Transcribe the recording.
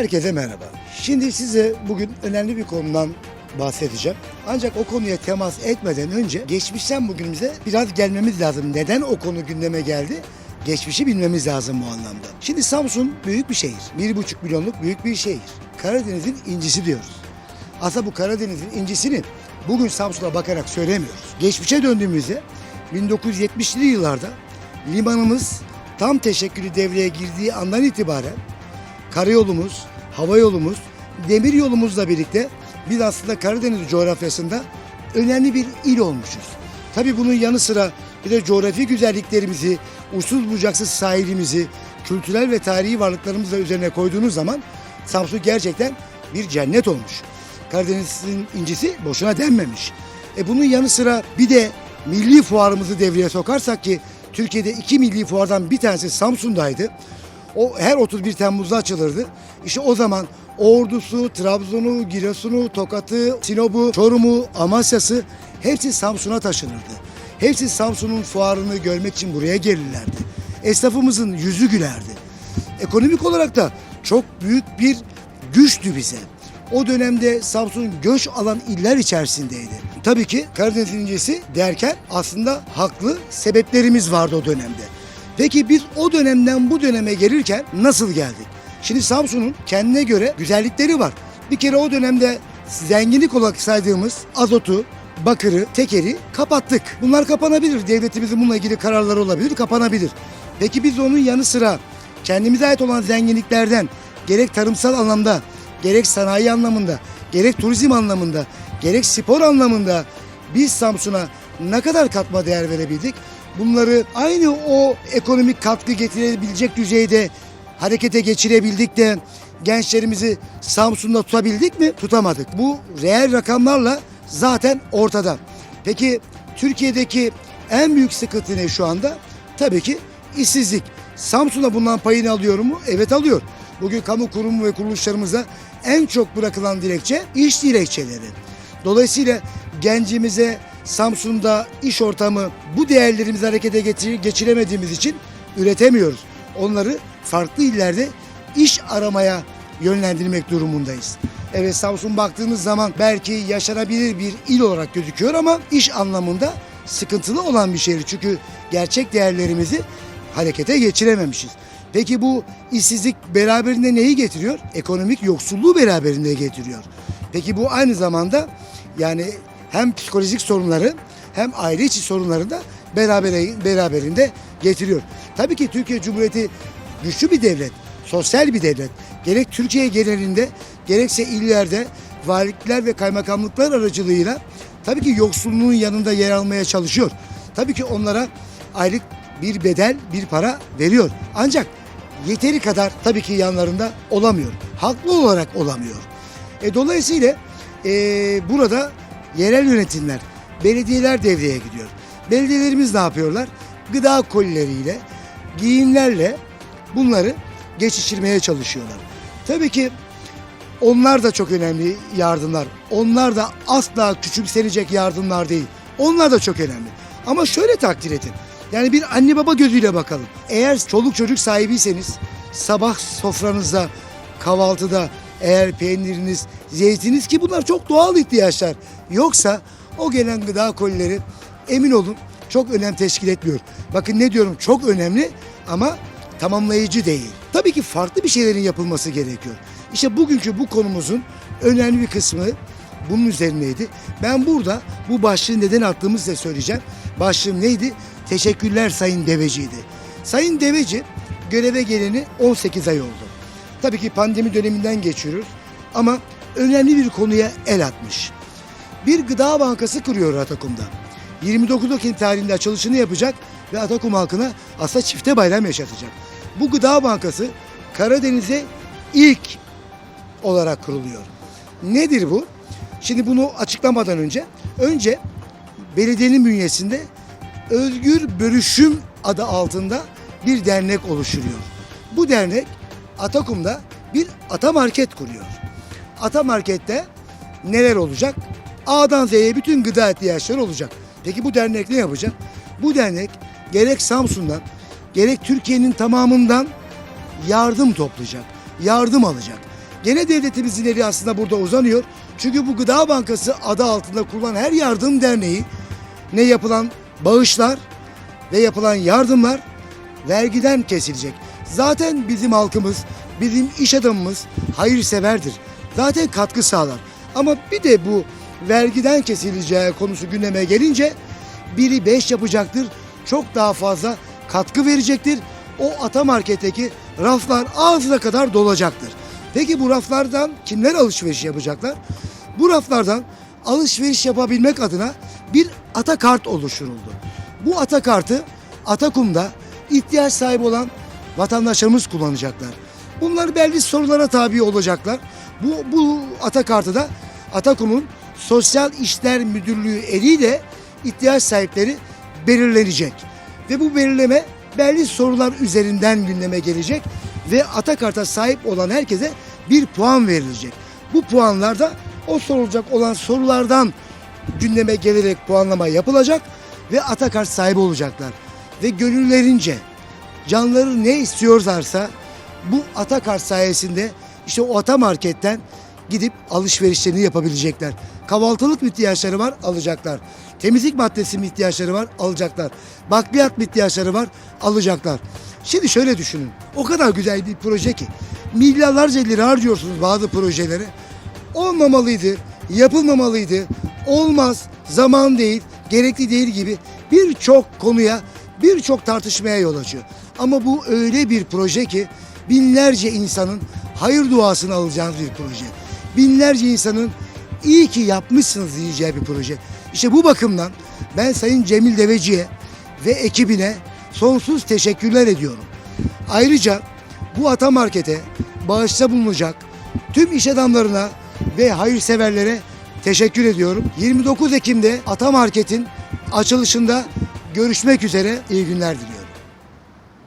Herkese merhaba. Şimdi size bugün önemli bir konudan bahsedeceğim. Ancak o konuya temas etmeden önce geçmişten bugünümüze biraz gelmemiz lazım. Neden o konu gündeme geldi? Geçmişi bilmemiz lazım bu anlamda. Şimdi Samsun büyük bir şehir. 1,5 milyonluk büyük bir şehir. Karadeniz'in incisi diyoruz. Aslında bu Karadeniz'in incisini bugün Samsun'a bakarak söylemiyoruz. Geçmişe döndüğümüzde 1970'li yıllarda limanımız tam teşekkülü devreye girdiği andan itibaren karayolumuz, hava yolumuz, demir yolumuzla birlikte biz aslında Karadeniz coğrafyasında önemli bir il olmuşuz. Tabii bunun yanı sıra bir de coğrafi güzelliklerimizi, uçsuz bucaksız sahilimizi, kültürel ve tarihi varlıklarımızla üzerine koyduğunuz zaman Samsun gerçekten bir cennet olmuş. Karadeniz'in incisi boşuna denmemiş. E bunun yanı sıra bir de milli fuarımızı devreye sokarsak ki Türkiye'de iki milli fuardan bir tanesi Samsun'daydı. O her 31 Temmuz'da açılırdı. İşte o zaman Ordu'su, Trabzon'u, Giresun'u, Tokat'ı, Sinop'u, Çorum'u, Amasya'sı hepsi Samsun'a taşınırdı. Hepsi Samsun'un fuarını görmek için buraya gelirlerdi. Esnafımızın yüzü gülerdi. Ekonomik olarak da çok büyük bir güçtü bize. O dönemde Samsun göç alan iller içerisindeydi. Tabii ki Karadeniz incisi derken aslında haklı sebeplerimiz vardı o dönemde. Peki biz o dönemden bu döneme gelirken nasıl geldik? Şimdi Samsun'un kendine göre güzellikleri var. Bir kere o dönemde zenginlik olarak saydığımız azotu, bakırı, tekeri kapattık. Bunlar kapanabilir. Devletimizin bununla ilgili kararları olabilir, kapanabilir. Peki biz onun yanı sıra kendimize ait olan zenginliklerden gerek tarımsal anlamda, gerek sanayi anlamında, gerek turizm anlamında, gerek spor anlamında biz Samsun'a ne kadar katma değer verebildik? Bunları aynı o ekonomik katkı getirebilecek düzeyde harekete geçirebildik de gençlerimizi Samsun'da tutabildik mi? Tutamadık. Bu reel rakamlarla zaten ortada. Peki Türkiye'deki en büyük sıkıntı ne şu anda? Tabii ki işsizlik. Samsun'da bundan payını alıyor mu? Evet alıyor. Bugün kamu kurumu ve kuruluşlarımızda en çok bırakılan dilekçe iş dilekçeleri. Dolayısıyla gencimize Samsun'da iş ortamı bu değerlerimizi harekete geçiremediğimiz için üretemiyoruz. Onları farklı illerde iş aramaya yönlendirmek durumundayız. Evet Samsun baktığınız zaman belki yaşanabilir bir il olarak gözüküyor ama iş anlamında sıkıntılı olan bir şehir. Çünkü gerçek değerlerimizi harekete geçirememişiz. Peki bu işsizlik beraberinde neyi getiriyor? Ekonomik yoksulluğu beraberinde getiriyor. Peki bu aynı zamanda yani hem psikolojik sorunları hem aile içi sorunları da beraber, beraberinde getiriyor. Tabii ki Türkiye Cumhuriyeti güçlü bir devlet, sosyal bir devlet. Gerek Türkiye genelinde gerekse illerde valilikler ve kaymakamlıklar aracılığıyla tabii ki yoksulluğun yanında yer almaya çalışıyor. Tabii ki onlara aylık bir bedel, bir para veriyor. Ancak yeteri kadar tabii ki yanlarında olamıyor. Haklı olarak olamıyor. E, dolayısıyla e, burada yerel yönetimler, belediyeler devreye gidiyor. Belediyelerimiz ne yapıyorlar? Gıda kolileriyle, giyimlerle bunları geçiştirmeye çalışıyorlar. Tabii ki onlar da çok önemli yardımlar. Onlar da asla küçümsenecek yardımlar değil. Onlar da çok önemli. Ama şöyle takdir edin. Yani bir anne baba gözüyle bakalım. Eğer çoluk çocuk sahibiyseniz sabah sofranızda kahvaltıda eğer peyniriniz, zeytiniz ki bunlar çok doğal ihtiyaçlar. Yoksa o gelen gıda kolileri emin olun çok önem teşkil etmiyor. Bakın ne diyorum çok önemli ama tamamlayıcı değil. Tabii ki farklı bir şeylerin yapılması gerekiyor. İşte bugünkü bu konumuzun önemli bir kısmı bunun üzerineydi. Ben burada bu başlığı neden attığımı size söyleyeceğim. Başlığım neydi? Teşekkürler Sayın Deveci'ydi. Sayın Deveci göreve geleni 18 ay oldu. Tabii ki pandemi döneminden geçiyoruz ama önemli bir konuya el atmış. Bir gıda bankası kuruyor Atakum'da. 29 Ekim tarihinde açılışını yapacak ve Atakum halkına aslında çifte bayram yaşatacak. Bu gıda bankası Karadeniz'e ilk olarak kuruluyor. Nedir bu? Şimdi bunu açıklamadan önce önce belediyenin bünyesinde Özgür Bölüşüm adı altında bir dernek oluşturuyor. Bu dernek Atakum'da bir ata market kuruyor. Ata markette neler olacak? A'dan Z'ye bütün gıda ihtiyaçları olacak. Peki bu dernek ne yapacak? Bu dernek gerek Samsun'dan gerek Türkiye'nin tamamından yardım toplayacak, yardım alacak. Gene devletimizin eli aslında burada uzanıyor. Çünkü bu Gıda Bankası adı altında kurulan her yardım derneği ne yapılan bağışlar ve yapılan yardımlar vergiden kesilecek. Zaten bizim halkımız, bizim iş adamımız hayırseverdir. Zaten katkı sağlar. Ama bir de bu vergiden kesileceği konusu gündeme gelince biri beş yapacaktır. Çok daha fazla katkı verecektir. O ata marketteki raflar ağzına kadar dolacaktır. Peki bu raflardan kimler alışveriş yapacaklar? Bu raflardan alışveriş yapabilmek adına bir ata kart oluşturuldu. Bu ata kartı Atakum'da ihtiyaç sahibi olan vatandaşlarımız kullanacaklar. Bunlar belli sorulara tabi olacaklar. Bu, bu ata kartı da Atakum'un Sosyal İşler Müdürlüğü eliyle ihtiyaç sahipleri belirlenecek. Ve bu belirleme belli sorular üzerinden gündeme gelecek ve Atakart'a sahip olan herkese bir puan verilecek. Bu puanlarda o sorulacak olan sorulardan gündeme gelerek puanlama yapılacak ve Atakart sahibi olacaklar. Ve gönüllerince canları ne istiyorlarsa bu Atakart sayesinde işte o ata marketten gidip alışverişlerini yapabilecekler. Kahvaltılık ihtiyaçları var alacaklar. Temizlik maddesi ihtiyaçları var alacaklar. Bakliyat ihtiyaçları var alacaklar. Şimdi şöyle düşünün. O kadar güzel bir proje ki. Milyarlarca lira harcıyorsunuz bazı projelere. Olmamalıydı, yapılmamalıydı, olmaz, zaman değil, gerekli değil gibi birçok konuya, birçok tartışmaya yol açıyor. Ama bu öyle bir proje ki binlerce insanın hayır duasını alacağınız bir proje. Binlerce insanın iyi ki yapmışsınız diyeceği bir proje. İşte bu bakımdan ben Sayın Cemil Deveci'ye ve ekibine sonsuz teşekkürler ediyorum. Ayrıca bu ata markete bağışta bulunacak tüm iş adamlarına ve hayırseverlere teşekkür ediyorum. 29 Ekim'de Ata Market'in açılışında görüşmek üzere iyi günler diliyorum.